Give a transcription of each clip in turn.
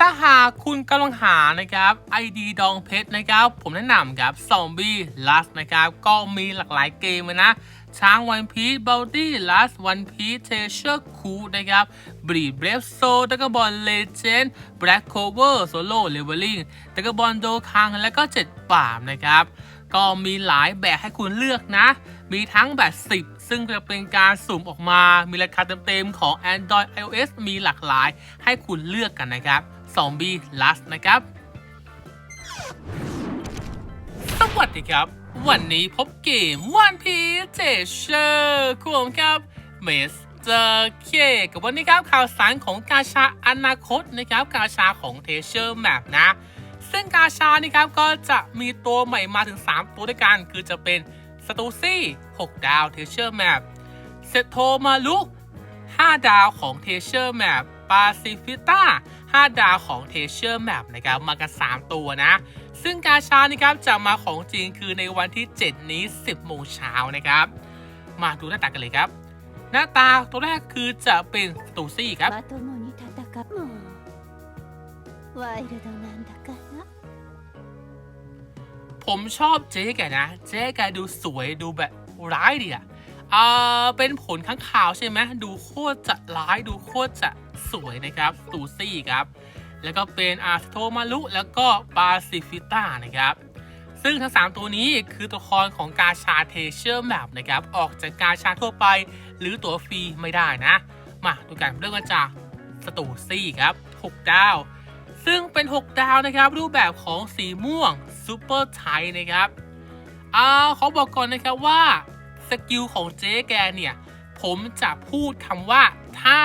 ถ้าหากคุณกำลังหานะครับ ID ดองเพชรนะครับ ผมแนะนำครับซอมบี้ลัสนะครับ ก็มีหลากหลายเกมเลยนะช้างวันพี e บัลดี้ลัสวันพีเทเชอร์คูนะครับบรีเบรฟโซตะกบอลเลเจนด์แบล็กโคเวอร์โซโล่เลเวลลิ่งตะกบอลโดคัง และก็เจ็ดป่ามนะครับ ก็มีหลายแบบให้คุณเลือกนะ มีทั้งแบบ 10 ซึ่งจะเป็นการสุ่มออกมา มีราคาเต็มๆของ Android iOS มีหลากหลายให้คุณเลือกกันนะครับ Zombie Last นะครับ สวัสดีครับ วันนี้พบเกม One Piece เจเชอร์คุณครับเมสเจอร์เคกับวันนี้ครับข่าวสารของกาชาอนาคตนะครับ กาชาของเทเชอร์แมปนะ ซึ่งกาชานี่ครับก็จะมีตัวใหม่มาถึง 3 ตัวด้วยกัน คือจะเป็นสตูซี่ 6 ดาวเทเชอร์แมปเซโทมาลุก 5 ดาวของเทเชอร์แมปปาซิฟิต้า 5 ดาวของ t ท a s u r e Map นะครับมากัน 3 ตัวนะ ซึ่งกาชานะครับจะมาของจริงคือในวันที่ 7 นี้ 10 โมงเช้านะครับ มาดูหน้าตากันเลยครับ หน้าตาตัวแรกคือจะเป็นตูซี่ครับผมชอบเจ๊แกนะ เจ๊แกดูสวยดูแบบร้ายดิอะเออเป็นผลข้างข่าวใช่ไหมดูโคตรจะร้ายดูโคตรจะ สวยนะครับสตูซี่ครับ แล้วก็เป็นอาสโตมารุแล้วก็ปาซิฟิต้านะครับ ซึ่งทั้ง 3 ตัวนี้คือตัวละครของกาชาเทเชอร์แมปนะครับ ออกจากกาชาทั่วไป หรือตัวฟรีไม่ได้นะ มาดูกันเริ่มกันจากสตูซี่ครับ 6 ดาว ซึ่งเป็น 6 ดาวนะครับ รูปแบบของสีม่วงซูเปอร์ไทนะครับอ่าเขาบอกก่อนนะครับว่าสกิลของเจ๊แกเนี่ย ผมจะพูดคำว่า ถ้า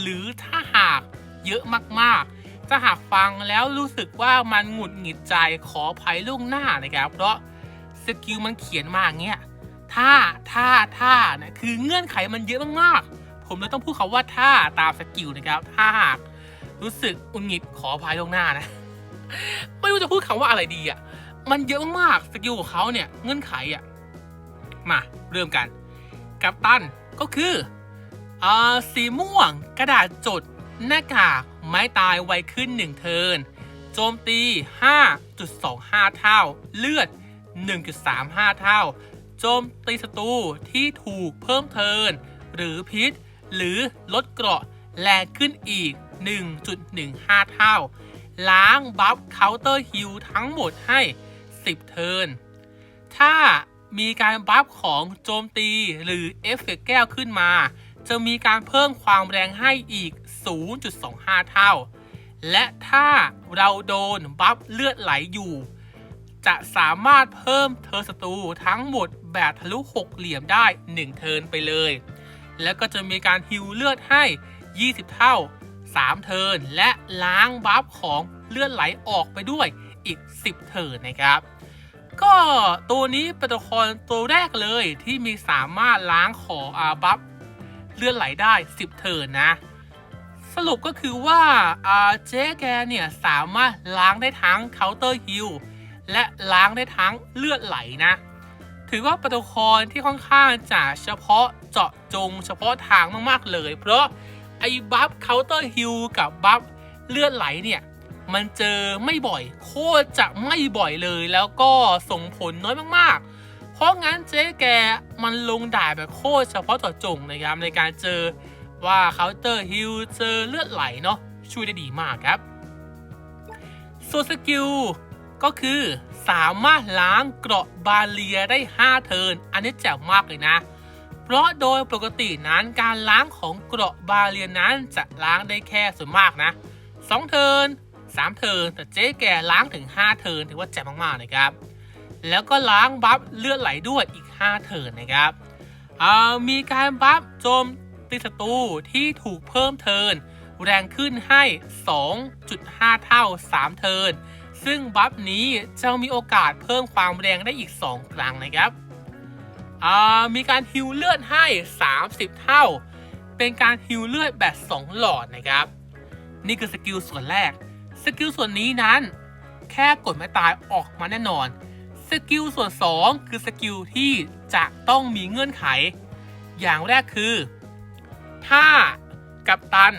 หรือถ้าหากเยอะมากๆ ถ้าหากฟังแล้วรู้สึกว่ามันหงุดหงิดใจขออภัยล่วงหน้านะครับ เพราะสกิลมันเขียนมาอย่างเงี้ยถ้าถ้าถ้าเนี่ยคือเงื่อนไขมันเยอะมากๆ ผมเลยต้องพูดคำว่าถ้าตามสกิลนะครับ ถ้าหากรู้สึกอุนงิดขออภัยล่วงหน้านะไม่รู้จะพูดคำว่าอะไรดีอะ มันเยอะมากสกิลของเขาเนี่ยเงื่อนไขอะ มาเริ่มกัน กัปตันก็คือ อ่าสีม่วง กระดาษจด หน้ากาก ไม้ตายไวขึ้น 1 เทิน โจมตี 5.25 เท่า เลือด 1.35 เท่า โจมตีศัตรูที่ถูกเพิ่มเทิน หรือพิษ หรือลดเกราะแรงขึ้นอีก 1.15 เท่า ล้างบัฟเคาน์เตอร์ฮิลทั้งหมดให้ 10 เทิน ถ้ามีการบัฟของโจมตีหรือเอฟเฟกต์แก้วขึ้นมา จะมีการเพิ่มความแรงให้อีก 0.25 เท่า และถ้าเราโดนบัฟเลือดไหลอยู่ จะสามารถเพิ่มเทิร์นศัตรูทั้งหมดแบบทะลุหกเหลี่ยมได้ 1 เทิร์นไปเลย แล้วก็จะมีการฮิวเลือดให้ 20 เท่า 3 เทิร์นและล้างบัฟของเลือดไหลออกไปด้วยอีก 10 เทิร์นนะครับก็ตัวนี้เป็นตัวละครตัวแรกเลยที่มีสามารถล้างขออาบัฟ เลือดไหลได้ 10 เทิร์นนะ สรุปก็คือว่าเจ๊แกเนี่ยสามารถล้างได้ทั้งเคาน์เตอร์ฮิลและล้างได้ทั้งเลือดไหลนะ ถือว่าป็นตัวลที่ค่อนข้างจะเฉพาะเจาะจงเฉพาะทางมากๆเลย เพราะไอ้บัฟเคาน์เตอร์ฮิลกับบัฟเลือดไหลเนี่ยมันเจอไม่บ่อย โคตรจะไม่บ่อยเลย แล้วก็ส่งผลน้อยมากๆ เพราะงั้นเจ๊แกมันลงด่าแบบโคตรเฉพาะเจาะจงนะครับในการเจอว่าเคาน์เตอร์ฮิลเจอเลือดไหลเนาะช่วยได้ดีมากครับส่วนสกิลก็คือสามารถล้างเกราะบาเลียได้ 5 เทิน อันนี้แจ๋วมากเลยนะ เพราะโดยปกตินั้นการล้างของเกราะบาเลียนั้นจะล้างได้แค่ส่วนมากนะ 2 เทิน3 เทินแต่เจ๊แกล้างถึง 5 เทินถือว่าแจ๋วมากๆนะครับ แล้วก็ล้างบัฟเลือดไหลด้วยอีก 5 เทิร์นนะครับอ่ามีการบัฟโจมตีศัตรูที่ถูกเพิ่มเทิร์นแรงขึ้นให้ 2.5 เท่า 3 เทิร์นซึ่งบัฟนี้จะมีโอกาสเพิ่มความแรงได้อีก 2 ครั้งนะครับอ่ามีการฮิวเลือดให้ 30 เท่า เป็นการฮิวเลือดแบบ 2 หลอดนะครับ นี่คือสกิลส่วนแรก สกิลส่วนนี้นั้น แค่กดไม่ตายออกมาแน่นอน สกิลส่วน 2 คือสกิลที่จะต้องมีเงื่อนไข อย่างแรกคือ ถ้ากัปตัน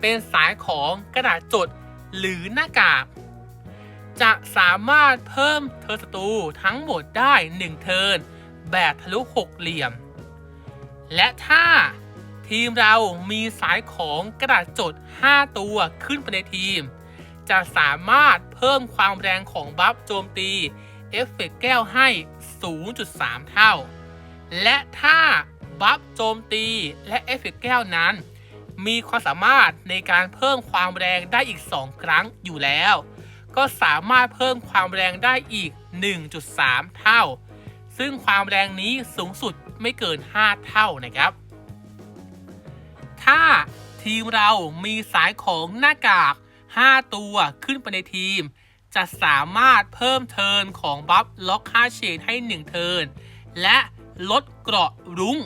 เป็นสายของกระดาษจดหรือหน้ากากจะสามารถเพิ่มเทิร์ศัตรูทั้งหมดได้ 1 เทิร์นแบบทะลุหกเหลี่ยม และถ้าทีมเรามีสายของกระดาษจด 5 ตัวขึ้นไปในทีม จะสามารถเพิ่มความแรงของบัฟโจมตี เอฟเฟกต์แก้วให้ 0.3 เท่า และถ้าบัฟโจมตีและเอฟเฟกต์แก้วนั้น มีความสามารถในการเพิ่มความแรงได้อีก 2 ครั้งอยู่แล้ว ก็สามารถเพิ่มความแรงได้อีก 1.3 เท่า ซึ่งความแรงนี้สูงสุดไม่เกิน 5 เท่านะครับ ถ้าทีมเรามีสายของหน้ากาก 5 ตัวขึ้นไปในทีม จะสามารถเพิ่มเทิร์นของบัฟล็อก5เชนให้ 1 เทิร์น และลดเกราะรุ้ง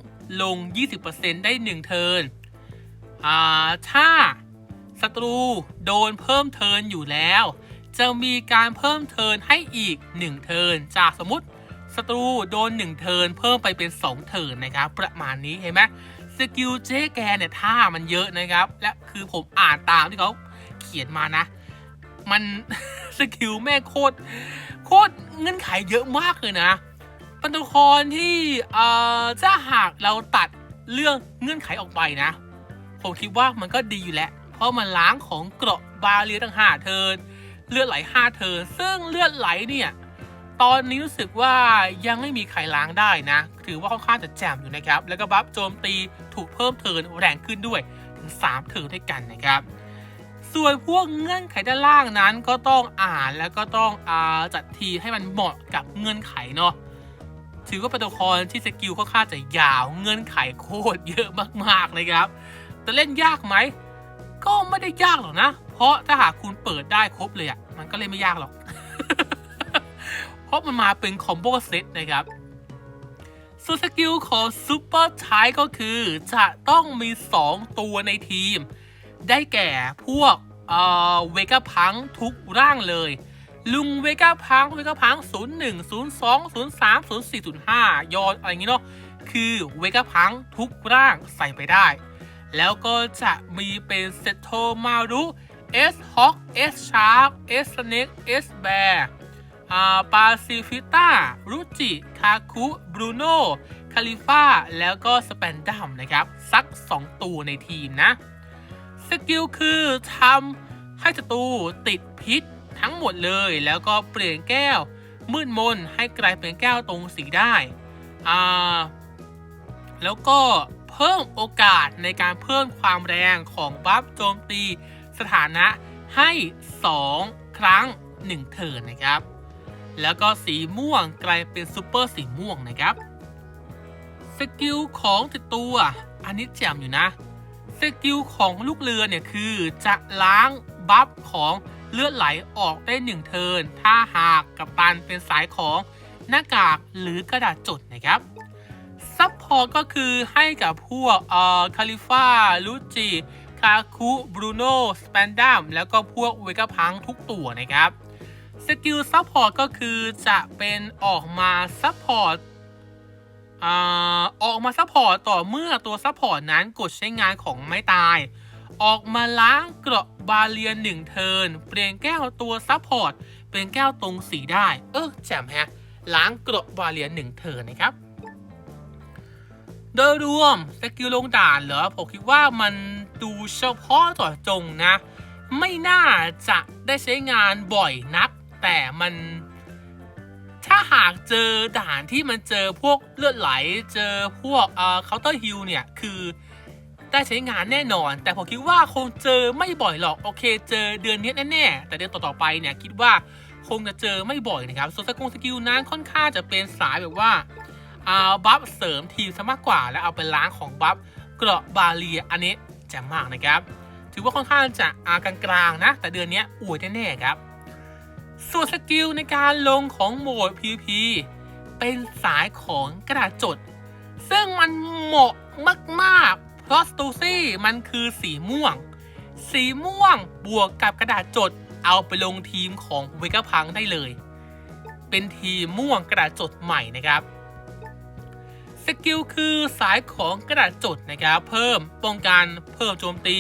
ลง 20%ได้ 1 เทิร์นอ่าถ้าศัตรูโดนเพิ่มเทิร์นอยู่แล้ว จะมีการเพิ่มเทิร์นให้อีก 1 เทิร์น จากสมมติศัตรูโดน 1 เทิร์น เพิ่มไปเป็น 2 เทิร์นนะครับ ประมาณนี้เห็นไหมสกิลเจ๊แกเนี่ยท่ามันเยอะนะครับ และคือผมอ่านตามที่เขาเขียนมานะ มันสกิลแม่โคตรโคตรเงื่อนไขเยอะมากเลยนะเป็นตัวละครที่เอ่อถ้าหากเราตัดเรื่องเงื่อนไขออกไปนะ ผมคิดว่ามันก็ดีอยู่แล้ว เพราะมันล้างของเกราะบาเรียตั้งห้าเทิร์นเลือดไหลห้าเทิร์นซึ่งเลือดไหลเนี่ยตอนนี้รู้สึกว่ายังไม่มีใครล้างได้นะ ถือว่าค่อนข้างจะแจ่มอยู่นะครับ แล้วก็บัฟโจมตีถูกเพิ่มเทิร์นแรงขึ้นด้วยถึง3เทิร์นด้วยกันนะครับ ส่วนพวกเงื่อนไขด้านล่างนั้นก็ต้องอ่านแล้วก็ต้องอาจัดทีให้มันเหมาะกับเงื่อนไขเนาะถือว่าเป็นตัวละครที่สกิลค่อนข้างจะยาวเงื่อนไขโคตรเยอะมากๆนะครับ แต่เล่นยากไหมก็ไม่ได้ยากหรอกนะ เพราะถ้าหากคุณเปิดได้ครบเลยอะ่ะมันก็เล่นไม่ยากหรอก เพราะมันมาเป็นคอมโบเซตนะครับส่วนสกิลของซูเปอร์ไทก็คือ จะต้องมี 2 ตัวในทีม ได้แก่พวกเอ่อเวก้าพังทุกร่างเลย ลุงเวก้าพังเวก้าพัง01 02 03 04 05ยอนอะไรอย่างงี้เนาะคือเวก้าพังทุกร่างใส่ไปได้ แล้วก็จะมีเป็นเซตโทมารุเอสฮอกเอสชาร์กเอสเน็กเอสแบร์อ่าปาซิฟิต้ารุจิคาคุบรูโน่คาลิฟ้าแล้วก็สแปนดัมนะครับ สัก 2 ตัวในทีมนะ สกิลคือทำให้ศัตรูติดพิษทั้งหมดเลย แล้วก็เปลี่ยนแก้ว มืดมนให้กลายเป็นแก้วตรงสีได้อ่าแล้วก็เพิ่มโอกาสในการเพิ่มความแรงของบัฟโจมตีสถานะให้ 2 ครั้ง 1 เทิร์นนะครับ แล้วก็สีม่วงกลายเป็นซูเปอร์สีม่วงนะครับ สกิลของติดตัวอันนี้แจ่มอยู่นะ สกิลของลูกเรือเนี่ยคือจะล้างบัฟของเลือดไหลออกได้หนึ่งเทิน ถ้าหากกับตันเป็นสายของหน้ากากหรือกระดาษจดนะครับ ซัพพอร์ตก็คือให้กับพวกเอ่อคาลิฟ้าลูจิคาคุบรูโน่สแปนดัมแล้วก็พวกเวกาพังทุกตัวนะครับ สกิลซัพพอร์ตก็คือจะเป็นออกมาซัพพอร์ต ออกมาซัพพอร์ตต่อเมื่อตัวซัพพอร์ตนั้นกดใช้งานของไม่ตาย ออกมาล้างเกราะบาเลียนหนึ่งเทินเปลี่ยนแก้วตัวซัพพอร์ตเป็นแก้วตรงสีได้ เออแจ่มฮะล้างเกราะบาเลียนหนึ่งเทินนะครับโดยรวมสกิลลงด่านเหรอผมคิดว่ามันดูเฉพาะเจาะจงนะ ไม่น่าจะได้ใช้งานบ่อยนัก แต่มัน ถ้าหากเจอด่านที่มันเจอพวกเลือดไหล เจอพวกเอ่อเคาน์เตอร์ฮิลเนี่ย คือได้ใช้งานแน่นอน แต่ผมคิดว่าคงเจอไม่บ่อยหรอก โอเค เจอเดือนนี้แน่ๆแต่เดือนต่อๆไปเนี่ยคิดว่าคงจะเจอไม่บ่อยนะครับ ส่วนสกงสกิลนั้นค่อนข้างจะเป็นสายแบบว่าเอาบัฟเสริมทีมซะมากกว่า แล้วเอาไปล้างของบัฟเกราะบาเลียอันนี้แจ่มมากนะครับ ถือว่าค่อนข้างจะอากลางๆนะ แต่เดือนนี้อวยแน่ๆครับ ส่วนสกิลในการลงของโหมด PVP เป็นสายของกระดาษจด ซึ่งมันเหมาะมากๆ เพราะสตูซี่มันคือสีม่วง สีม่วงบวกกับกระดาษจดเอาไปลงทีมของเวกาพังได้เลย เป็นทีมม่วงกระดาษจดใหม่นะครับสกิลคือสายของกระดาษจดนะครับ เพิ่มป้องกันเพิ่มโจมตี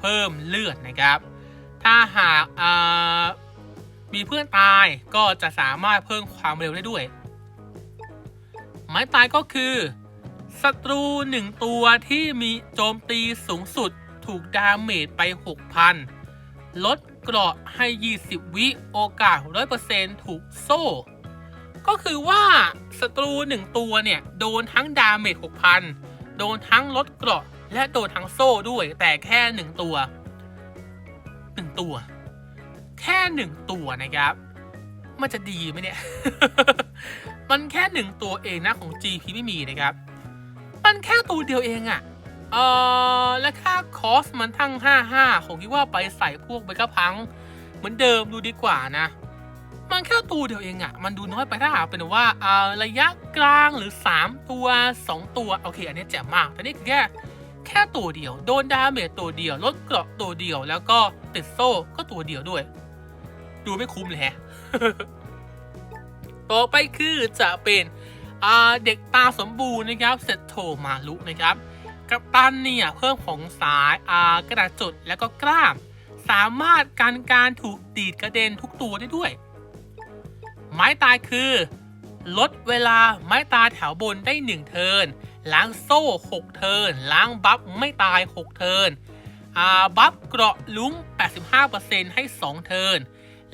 เพิ่มเลือดนะครับ ถ้าหากอ่า มีเพื่อนตายก็จะสามารถเพิ่มความเร็วได้ด้วย ไม้ตายก็คือศัตรูหนึ่งตัวที่มีโจมตีสูงสุดถูกดาเมจไป 6,000 ลดเกราะให้ 20 วิโอกาส 100%ถูกโซ่ ก็คือว่าศัตรูหนึ่งตัวเนี่ย โดนทั้งดาเมจ 6,000 โดนทั้งลดเกราะ และโดนทั้งโซ่ด้วยแต่แค่หนึ่งตัวหนึ่งตัว แค่หนึ่งตัวนะครับ มันจะดีไหมเนี่ย มันแค่หนึ่งตัวเองนะของ GP ไม่มีนะครับ มันแค่ตัวเดียวเองอะ่ะเออและค่าคอสมันทั้ง 55ผมคิดว่าไปใส่พวกเบกะพัง เหมือนเดิมดูดีกว่านะ มันแค่ตัวเดียวเองอะ่ะ มันดูน้อยไปถ้าหากเป็นว่าเออระยะกลางหรือ 3 ตัว 2 ตัว โอเค อันนี้แจ่มมาก แต่นี่แค่แค่ตัวเดียว โดนดาเมจตัวเดียว ลดเกราะตัวเดียว แล้วก็ติดโซ่ก็ตัวเดียวด้วย ดูไม่คุ้มเลยแฮะต่อไปคือจะเป็นเด็กตาสมบูรณ์นะครับเซตโทมาลุนะครับกัปตันเนี่ยเพิ่มของสายากระดาษจุดแล้วก็กล้าม สามารถการการถูกดีดกระเด็นทุกตัวได้ด้วย ไม้ตายคือ ลดเวลาไม้ตายแถวบนได้ 1 เทิร์นล้างโซ่ 6 เทิร์นล้างบัฟไม่ตาย 6 เทิร์นบัฟเกราะลุ้ง85%ให้ 2 เทิร์น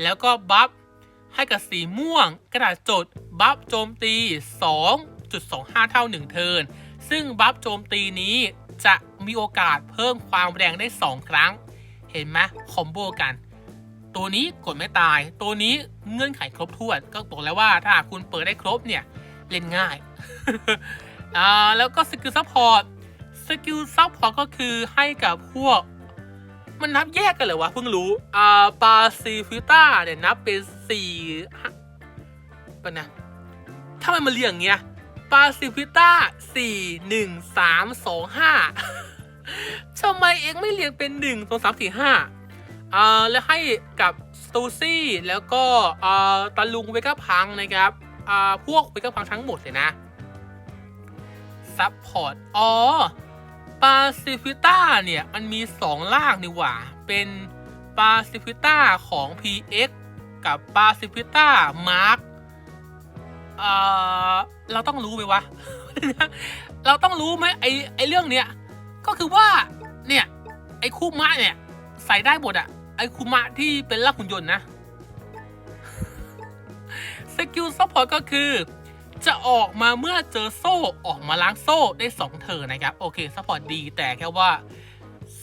แล้วก็บัฟให้กับสีม่วง กระดาษจดบัฟโจมตี 2.25 เท่า 1 เทิร์น ซึ่งบัฟโจมตีนี้จะมีโอกาสเพิ่มความแรงได้ 2 ครั้ง เห็นไหมคอมโบกัน ตัวนี้กดไม่ตาย ตัวนี้เงื่อนไขครบถ้วน ก็บอกแล้วว่าถ้าคุณเปิดได้ครบเนี่ย เล่นง่าย อ่าแล้วก็สกิลซัพพอร์ต สกิลซัพพอร์ตก็คือให้กับพวก มันนับแยกกันเหรอวะเพิ่งรู้อ่าปาซิฟิต้าเนี่ยนับเป็นสี่ฮะเป็นนะถ้ามันมาเรียงอย่างเงี้ยปาซิฟิต้าสี่หนึ่งสามสองห้าทำไมเองไม่เรียงเป็นหนึ่งสองสามสี่ห้าอ่าแล้วให้กับสตูซี่แล้วก็อ่าตะลุงเวก้าพังนะครับอ่าพวกเวก้าพังทั้งหมดเลยนะซัพพอร์ตอ๋อ ปาซิฟิต้าเนี่ย มันมี 2 ล่างนี่หว่า เป็นปาซิฟิต้าของ PX กับปาซิฟิต้ามาร์คเอ่อเราต้องรู้ไหมวะ เราต้องรู้ไหมไอไอเรื่องเนี้ย ก็คือว่า เนี่ย ไอคูมะเนี่ย ใส่ได้หมดอะไอคูมะที่เป็นล่างหุ่นยนต์นะ สกิลซัพพอร์ตก็คือ จะออกมาเมื่อเจอโซ่ออกมาล้างโซ่ได้ 2เทิร์นะครับ โอเคซัพพอร์ตดีแต่แค่ว่า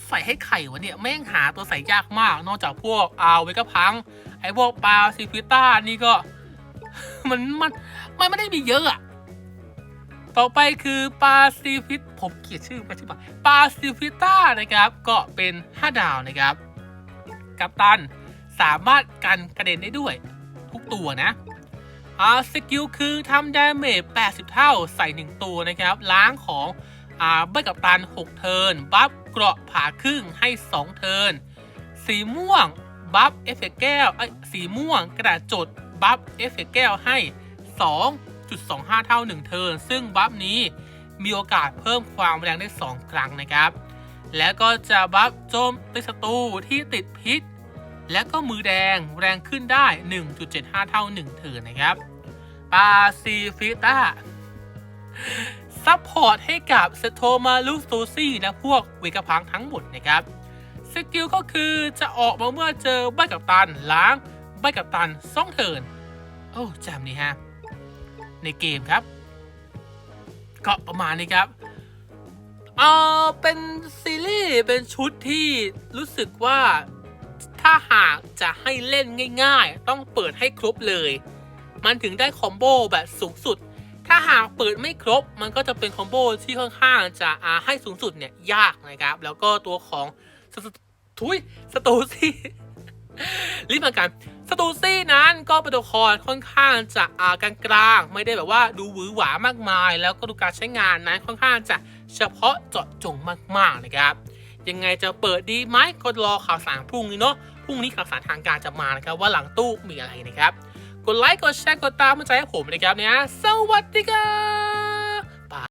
ใส่ให้ไข่วะเนี่ยแม่งหาตัวใส่ยากมาก นอกจากพวกอาเวกพัง ไอพวกปลาซิฟิต้านี่ก็ มันมันมันไม่ได้มีเยอะอะต่อไปคือปาซิฟิตผมเขียนชื่อไปชื่อปะปาซิฟิต้านะครับ ก็เป็น 5 ดาวนะครับ กัปตันสามารถกันกระเด็นได้ด้วย ทุกตัวนะ อ่าสกิลคือทำดาเมจ 80 เท่าใส่ 1 ตัวนะครับ ล้างของอ่าใบกับตัน 6 เทิร์น บัฟเกราะผ่าครึ่งให้ 2 เทิร์น สีม่วง บัฟเอฟเฟกแก้วไอ้สีม่วงกระดาษจด บัฟเอฟเฟกแก้วให้ 2.25 เท่า 1 เทิร์น ซึ่งบัฟนี้มีโอกาสเพิ่มความแรงได้ 2 ครั้งนะครับ แล้วก็จะบัฟโจมตีศัตรูที่ติดพิษ และก็มือแดงแรงขึ้นได้ 1.75 เท่า 1 เทิร์นนะครับปาซิฟิต้าซัพพอร์ตให้กับเซโทมาลูสตูซี่และพวกเวกพังทั้งหมดนะครับสกิลก็คือจะออกมาเมื่อเจอใบกับตันล้างใบกับตันซ่องเทินโอ้จำนี่ฮะ ในเกมครับ ก็ประมาณนี้ครับเออเป็นซีรีส์เป็นชุดที่รู้สึกว่า ถ้าหากจะให้เล่นง่ายๆ ต้องเปิดให้ครบเลย มันถึงได้คอมโบแบบสูงสุด ถ้าหากเปิดไม่ครบ มันก็จะเป็นคอมโบที่ค่อนข้างจะอาให้สูงสุดเนี่ยยากนะครับ แล้วก็ตัวของสตทุยสตูซี่รีบมากันสตูซี่นั้นก็เป็นตัวละครค่อนข้างจะอ่ากลางๆไม่ได้แบบว่าดูหวือหวามากมาย แล้วก็ดูการใช้งานนั้นค่อนข้างจะเฉพาะเจาะจงมากๆนะครับ ยังไงจะเปิดดีไหมก็รอข่าวสารพรุ่งนี้เนาะ พรุ่งนี้ข่าวสารทางการจะมานะครับว่าหลังตู้มีอะไรนะครับ กดไลค์กดแชร์กดตามมาใจให้ผมนะครับเนี่ยสวัสดีครับ